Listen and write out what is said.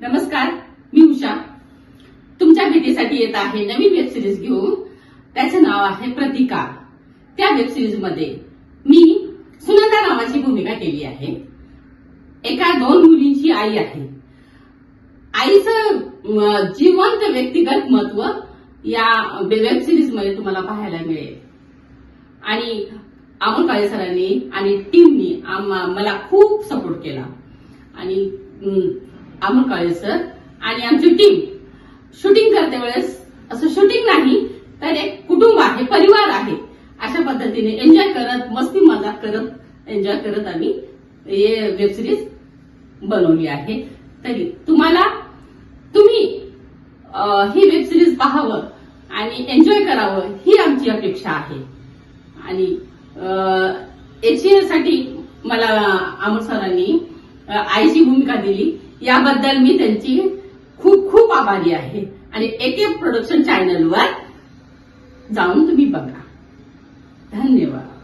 नमस्कार मी उषा. तुमच्या भेटीसाठी येत आहे नवीन वेब सिरीज घेऊन. त्याचं नाव आहे प्रतिका. त्या वेब सिरीजमध्ये मी सुनंदा नावाची भूमिका केली आहे. एका दोन मुलींची आई आहे. आईचं जिवंत व्यक्तिगत महत्त्व या वेब सिरीजमध्ये तुम्हाला पाहायला मिळेल. आणि अमोल काळे सरांनी आणि टीमनी मला खूप सपोर्ट केला. आणि अमोल काळे सर आणि आमची टीम शूटिंग करते वेळेस असं शूटिंग नाही तर एक कुटुंब आहे परिवार आहे. अशा पद्धतीने एन्जॉय करत मस्ती मजाक करत एन्जॉय करत आम्ही हे वेब सिरीज बनवली आहे. तरी तुम्हाला तुम्ही ही वेब सिरीज पाहावं आणि एन्जॉय करावं ही आमची अपेक्षा आहे. आणि अं, याच्यासाठी मला अमोल सरांनी आईची भूमिका दिली. याबद्दल मी त्यांची खूप खूप आभारी आहे. आणि एके प्रोडक्शन चॅनलवर जाऊन तुम्ही बघा. धन्यवाद.